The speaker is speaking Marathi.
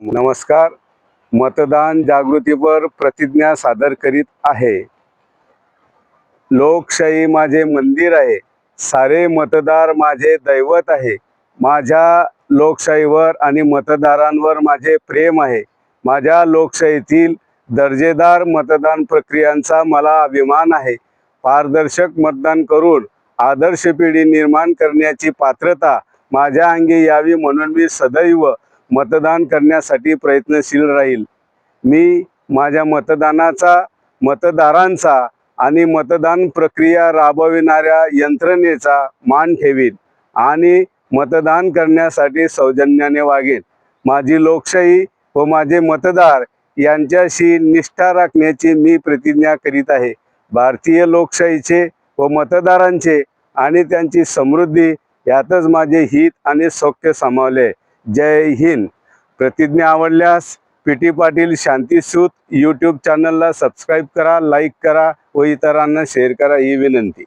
नमस्कार. मतदान जागृतीवर प्रतिज्ञा सादर करीत आहे. लोकशाही माझे मंदिर आहे. सारे मतदार माझे दैवत आहे. माझ्या लोकशाहीवर आणि मतदारांवर माझे प्रेम आहे. माझ्या लोकशाहीतील दर्जेदार मतदान प्रक्रियांचा मला अभिमान आहे. पारदर्शक मतदान करून आदर्श पिढी निर्माण करण्याची पात्रता माझ्या अंगी यावी म्हणून मी सदैव मतदान करण्यासाठी प्रयत्नशील राहील. मी माझ्या मतदानाचा मतदारांचा आणि मतदान प्रक्रिया राबविणाऱ्या यंत्रणेचा मान ठेवीन आणि मतदान करण्यासाठी सौजन्याने वागेन. माझी लोकशाही व माझे मतदार यांच्याशी निष्ठा राखण्याची मी प्रतिज्ञा करीत आहे. भारतीय लोकशाहीचे व मतदारांचे आणि त्यांची समृद्धी यातच माझे हित आणि सौख्य सामावले जय हिंद. प्रतिज्ञा आवडल्यास P T Patil Shantisut YouTube चॅनलला सबस्क्राईब करा लाईक करा व इतरांना शेअर करा ही विनंती.